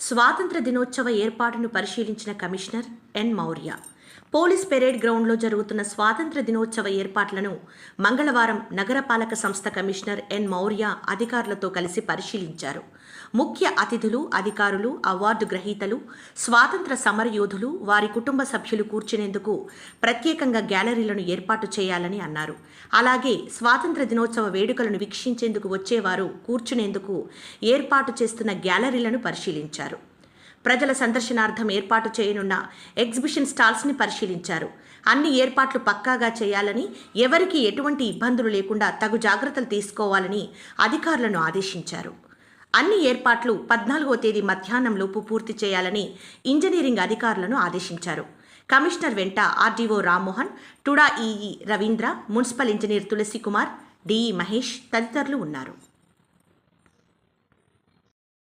స్వాతంత్ర దినోత్సవ ఏర్పాటును పరిశీలించిన commissioner N Mourya. Police parade గ్రౌండ్లో జరుగుతున్న స్వాతంత్ర దినోత్సవ ఏర్పాట్లను మంగళవారం నగరపాలక సంస్థ కమిషనర్ ఎన్ మౌర్య అధికారులతో కలిసి పరిశీలించారు. ముఖ్య అతిథులు అధికారులు అవార్డు గ్రహీతలు స్వాతంత్ర సమరయోధులు వారి కుటుంబ సభ్యులు కూర్చునేందుకు ప్రత్యేకంగా గ్యాలరీలను ఏర్పాటు చేయాలని అన్నారు. అలాగే స్వాతంత్ర దినోత్సవ వేడుకలను వీక్షించేందుకు వచ్చేవారు కూర్చునేందుకు ఏర్పాటు చేస్తున్న గ్యాలరీలను పరిశీలించారు. ప్రజల సందర్శనార్థం ఏర్పాటు చేయనున్న ఎగ్జిబిషన్ స్టాల్స్ని పరిశీలించారు. అన్ని ఏర్పాట్లు పక్కాగా చేయాలని ఎవరికి ఎటువంటి ఇబ్బందులు లేకుండా తగు జాగ్రత్తలు తీసుకోవాలని అధికారులను ఆదేశించారు. అన్ని ఏర్పాట్లు పద్నాలుగో తేదీ మధ్యాహ్నంలోపు పూర్తి చేయాలని ఇంజనీరింగ్ అధికారులను ఆదేశించారు. కమిషనర్ వెంట RDO Rammohan TUDA EE Ravindra municipal engineer Tulasi Kumar DE Mahesh తదితరులు ఉన్నారు.